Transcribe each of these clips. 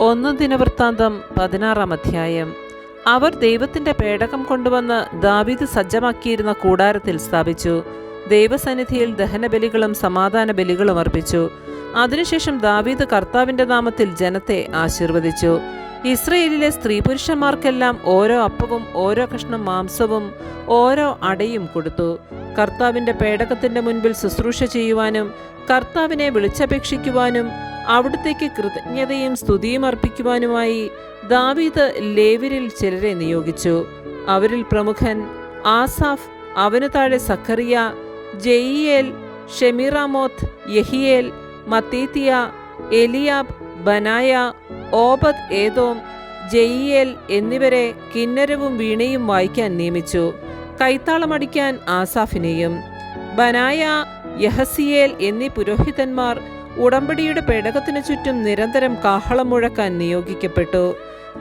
ഒന്ന് ദിനവൃത്താന്തം പതിനാറാം അധ്യായം. അവർ ദൈവത്തിന്റെ പേടകം കൊണ്ടുവന്ന് ദാവീദ് സജ്ജമാക്കിയിരുന്ന കൂടാരത്തിൽ സ്ഥാപിച്ചു. ദൈവസന്നിധിയിൽ ദഹനബലികളും സമാധാന ബലികളും അർപ്പിച്ചു. അതിനുശേഷം ദാവീദ് കർത്താവിന്റെ നാമത്തിൽ ജനത്തെ ആശീർവദിച്ചു. ഇസ്രയേലിലെ സ്ത്രീ പുരുഷന്മാർക്കെല്ലാം ഓരോ അപ്പവും ഓരോ കഷ്ണം മാംസവും ഓരോ അടയും കൊടുത്തു. കർത്താവിന്റെ പേടകത്തിന്റെ മുൻപിൽ ശുശ്രൂഷ ചെയ്യുവാനും കർത്താവിനെ വിളിച്ചപേക്ഷിക്കുവാനും അവിടത്തേക്ക് കൃതജ്ഞതയും സ്തുതിയും അർപ്പിക്കുവാനുമായി ദാവീദ് ലേവരിൽ ചിലരെ നിയോഗിച്ചു. അവരിൽ പ്രമുഖൻ ആസാഫ് അവനു താഴെ Zechariah Jeiel Shemiramoth Jehiel Mattithiah Eliab Benaiah Obed Edom Jeiel എന്നിവരെ കിന്നരവും വീണയും വായിക്കാൻ നിയമിച്ചു. കൈത്താളമടിക്കാൻ ആസാഫിനെയും ബനായ യഹസിയേൽ എന്നീ പുരോഹിതന്മാർ ഉടമ്പടിയുടെ പേടകത്തിനു ചുറ്റും നിരന്തരം കാഹളം മുഴക്കാൻ നിയോഗിക്കപ്പെട്ടു.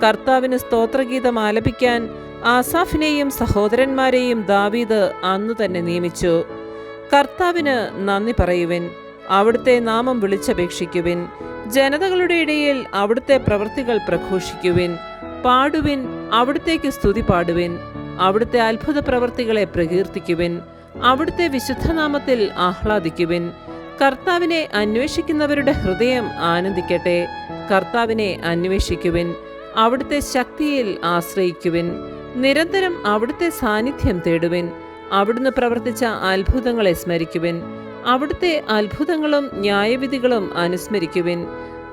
കർത്താവിന് സ്തോത്രഗീതം ആലപിക്കാൻ ആസാഫിനെയും സഹോദരന്മാരെയും ദാവീദ് അന്നു തന്നെ നിയമിച്ചു. കർത്താവിന് നന്ദി പറയുവിൻ. അവിടുത്തെ നാമം വിളിച്ചപേക്ഷിക്കുവിൻ. ജനതകളുടെ ഇടയിൽ അവിടുത്തെ പ്രവൃത്തികൾ പ്രഘോഷിക്കുവിൻ. പാടുവിൻ അവിടുത്തേക്ക് സ്തുതി പാടുവിൻ അവിടുത്തെ അത്ഭുത പ്രവൃത്തികളെ പ്രകീർത്തിക്കുവിൻ. അവിടുത്തെ വിശുദ്ധനാമത്തിൽ ആഹ്ലാദിക്കുവിൻ. കർത്താവിനെ അന്വേഷിക്കുന്നവരുടെ ഹൃദയം ആനന്ദിക്കട്ടെ. കർത്താവിനെ അന്വേഷിക്കുവിൻ. അവിടുത്തെ ശക്തിയിൽ ആശ്രയിക്കുവിൻ. നിരന്തരം അവിടുത്തെ സാന്നിധ്യം തേടുവിൻ. അവിടുന്ന് പ്രവർത്തിച്ച അത്ഭുതങ്ങളെ സ്മരിക്കുവിൻ. അവിടുത്തെ അത്ഭുതങ്ങളും ന്യായവിധികളും അനുസ്മരിക്കുവിൻ.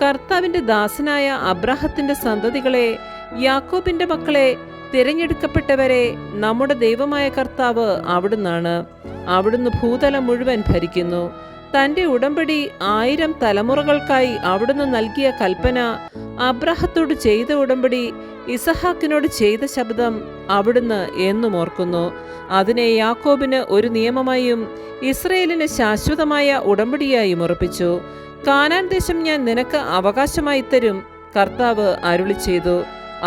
കർത്താവിന്റെ ദാസനായ അബ്രാഹത്തിന്റെ സന്തതികളെ യാക്കോബിന്റെ മക്കളെ തിരഞ്ഞെടുക്കപ്പെട്ടവരെ നമ്മുടെ ദൈവമായ കർത്താവ് അവിടുന്നാണ്. അവിടുന്ന് ഭൂതലം മുഴുവൻ ഭരിക്കുന്നു. തന്റെ ഉടമ്പടി ആയിരം തലമുറകൾക്കായി അവിടുന്ന് നൽകിയ കൽപ്പന അബ്രഹത്തോട് ചെയ്ത ഉടമ്പടി ഇസഹാക്കിനോട് ചെയ്ത ശബ്ദം അവിടുന്ന് എന്നും ഓർക്കുന്നു. അതിനെ യാക്കോബിന് ഒരു നിയമമായും ഇസ്രയേലിന് ശാശ്വതമായ ഉടമ്പടിയായും ഉറപ്പിച്ചു. കാനാൻ ദേശം ഞാൻ നിനക്ക് അവകാശമായി തരും കർത്താവ് അരുളി ചെയ്തു.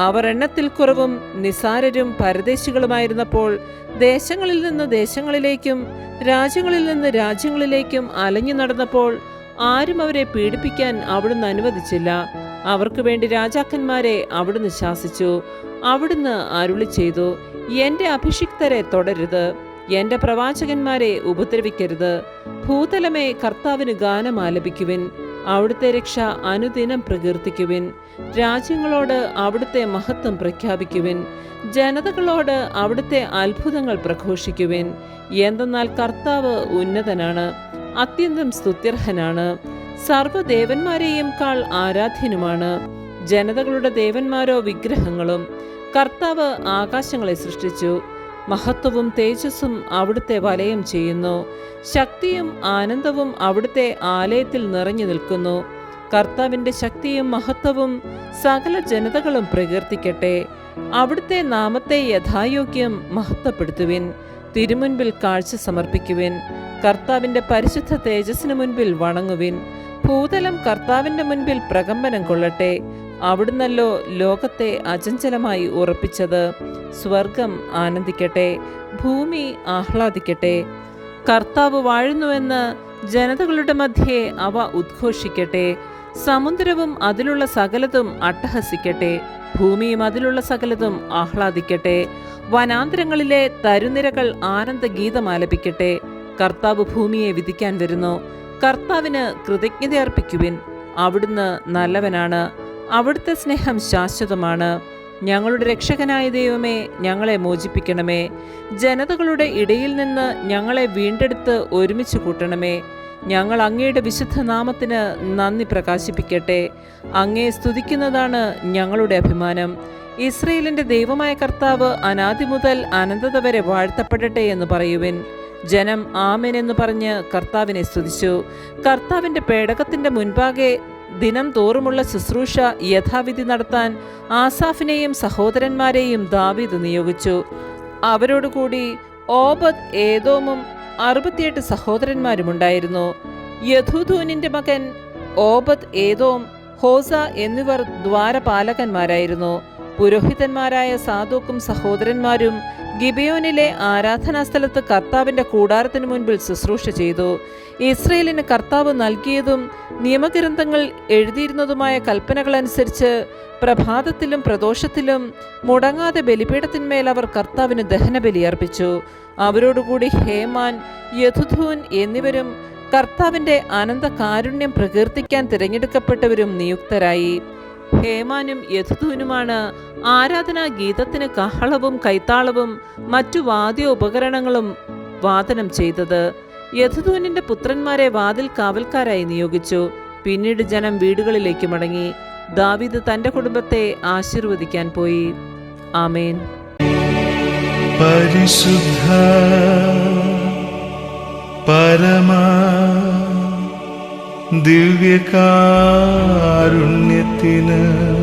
അവർ എണ്ണത്തിൽ കുറവും നിസാരരും പരദേശികളുമായിരുന്നപ്പോൾ ദേശങ്ങളിൽ നിന്ന് ദേശങ്ങളിലേക്കും രാജ്യങ്ങളിൽ നിന്ന് രാജ്യങ്ങളിലേക്കും അലഞ്ഞു നടന്നപ്പോൾ ആരും അവരെ പീഡിപ്പിക്കാൻ അവിടുന്ന് അനുവദിച്ചില്ല. അവർക്ക് വേണ്ടി രാജാക്കന്മാരെ അവിടുന്ന് ശാസിച്ചു. അവിടുന്ന് അരുളി ചെയ്തു എന്റെ അഭിഷിക്തരെ തുടരുത് എന്റെ പ്രവാചകന്മാരെ ഉപദ്രവിക്കരുത്. ഭൂതലമേ കർത്താവിന് ഗാനം ആലപിക്കുവിൻ അവിടുത്തെ രക്ഷ അനുദിനം പ്രകീർത്തിക്കുവിൻ. രാജ്യങ്ങളോട് അവിടുത്തെ മഹത്വം പ്രഖ്യാപിക്കുവിൻ. ജനതകളോട് അവിടുത്തെ അത്ഭുതങ്ങൾ പ്രഘോഷിക്കുവിൻ. എന്തെന്നാൽ കർത്താവ് ഉന്നതനാണ്. അത്യന്തം സ്തുത്യർഹനാണ്. സർവദേവന്മാരെയും കാൾ ആരാധ്യനുമാണ്. ജനതകളുടെ ദേവന്മാരോ വിഗ്രഹങ്ങളും കർത്താവ് ആകാശങ്ങളെ സൃഷ്ടിച്ചു. മഹത്വവും തേജസ്സും അവിടുത്തെ വലയം ചെയ്യുന്നു. ശക്തിയും ആനന്ദവും അവിടുത്തെ ആലയത്തിൽ നിറഞ്ഞു നിൽക്കുന്നു. കർത്താവിന്റെ ശക്തിയും മഹത്വവും സകല ജനതകളും പ്രകീർത്തിക്കട്ടെ. അവിടുത്തെ നാമത്തെ യഥായോഗ്യം മഹത്വപ്പെടുത്തുവിൻ. തിരുമുൻപിൽ കാഴ്ച സമർപ്പിക്കുവിൻ. കർത്താവിന്റെ പരിശുദ്ധ തേജസ്സിന് മുൻപിൽ വണങ്ങുവിൻ. ഭൂതലം കർത്താവിന്റെ മുൻപിൽ പ്രകമ്പനം കൊള്ളട്ടെ. അവിടുന്നല്ലോ ലോകത്തെ അചഞ്ചലമായി ഉറപ്പിച്ചത്. സ്വർഗം ആനന്ദിക്കട്ടെ. ഭൂമി ആഹ്ലാദിക്കട്ടെ. കർത്താവ് വാഴുന്നുവെന്ന് ജനതകളുടെ മധ്യേ അവ ഉദ്ഘോഷിക്കട്ടെ. സമുദ്രവും അതിലുള്ള സകലതും അട്ടഹസിക്കട്ടെ ഭൂമിയും അതിലുള്ള സകലതും ആഹ്ലാദിക്കട്ടെ വനാന്തരങ്ങളിലെ തരുനിരകൾ ആനന്ദഗീതം ആലപിക്കട്ടെ കർത്താവ് ഭൂമിയെ വിധിക്കാൻ വരുന്നു കർത്താവിന് കൃതജ്ഞത അർപ്പിക്കുവിൻ അവിടുന്ന് നല്ലവനാണ് അവിടുത്തെ സ്നേഹം ശാശ്വതമാണ് ഞങ്ങളുടെ രക്ഷകനായ ദൈവമേ ഞങ്ങളെ മോചിപ്പിക്കണമേ ജനതകളുടെ ഇടയിൽ നിന്ന് ഞങ്ങളെ വീണ്ടെടുത്ത് ഒരുമിച്ച് കൂട്ടണമേ ഞങ്ങൾ അങ്ങയുടെ വിശുദ്ധ നാമത്തിന് നന്ദി പ്രകാശിപ്പിക്കട്ടെ. അങ്ങയെ സ്തുതിക്കുന്നതാണ് ഞങ്ങളുടെ അഭിമാനം. ഇസ്രയേലിന്റെ ദൈവമായ കർത്താവ് അനാദി മുതൽ അനന്തത വരെ വാഴ്ത്തപ്പെടട്ടെ എന്ന് പറയുവിൻ. ജനം ആമേൻ എന്ന് പറഞ്ഞ് കർത്താവിനെ സ്തുതിച്ചു. കർത്താവിന്റെ പേടകത്തിന്റെ മുൻപാകെ ദിനം തോറുമുള്ള ശുശ്രൂഷ യഥാവിധി നടത്താൻ ആസാഫിനെയും സഹോദരന്മാരെയും ദാവീദ് നിയോഗിച്ചു. അവരോടുകൂടി ഓബദ് ഏതോമും അറുപത്തിയെട്ട് സഹോദരന്മാരുമുണ്ടായിരുന്നു. യഥൂധൂനിന്റെ മകൻ ഓബത് ഏതോം ഹോസ എന്നിവർ ദ്വാരപാലകന്മാരായിരുന്നു. പുരോഹിതന്മാരായ സാധുക്കും സഹോദരന്മാരും ഗിബിയോനിലെ ആരാധനാസ്ഥലത്ത് കർത്താവിന്റെ കൂടാരത്തിനു മുൻപിൽ ശുശ്രൂഷ ചെയ്തു. ഇസ്രയേലിന് കർത്താവ് നൽകിയതും നിയമഗ്രന്ഥങ്ങൾ എഴുതിയിരുന്നതുമായ കൽപ്പനകളനുസരിച്ച് പ്രഭാതത്തിലും പ്രദോഷത്തിലും മുടങ്ങാതെ ബലിപീഠത്തിന്മേൽ അവർ കർത്താവിന് ദഹനബലി അർപ്പിച്ചു. അവരോടുകൂടി ഹേമാൻ യഥുധൂൻ എന്നിവരും കർത്താവിന്റെ അനന്ത കാരുണ്യം പ്രകീർത്തിക്കാൻ തിരഞ്ഞെടുക്കപ്പെട്ടവരും നിയുക്തരായി. ഹേമാനും യഥുധൂനുമാണ് ആരാധനാ ഗീതത്തിന് കഹളവും കൈത്താളവും മറ്റു വാദ്യ ഉപകരണങ്ങളും വാദനം ചെയ്തത്. യഥുധൂനിന്റെ പുത്രന്മാരെ വാതിൽ കാവൽക്കാരായി നിയോഗിച്ചു. പിന്നീട് ജനം വീടുകളിലേക്ക് മടങ്ങി. ദാവീദ് തന്റെ കുടുംബത്തെ ആശീർവദിക്കാൻ പോയി. ആമേൻ. പരിശുദ്ധ പരമാ ദിവ്യകാരുണ്യത്തിന്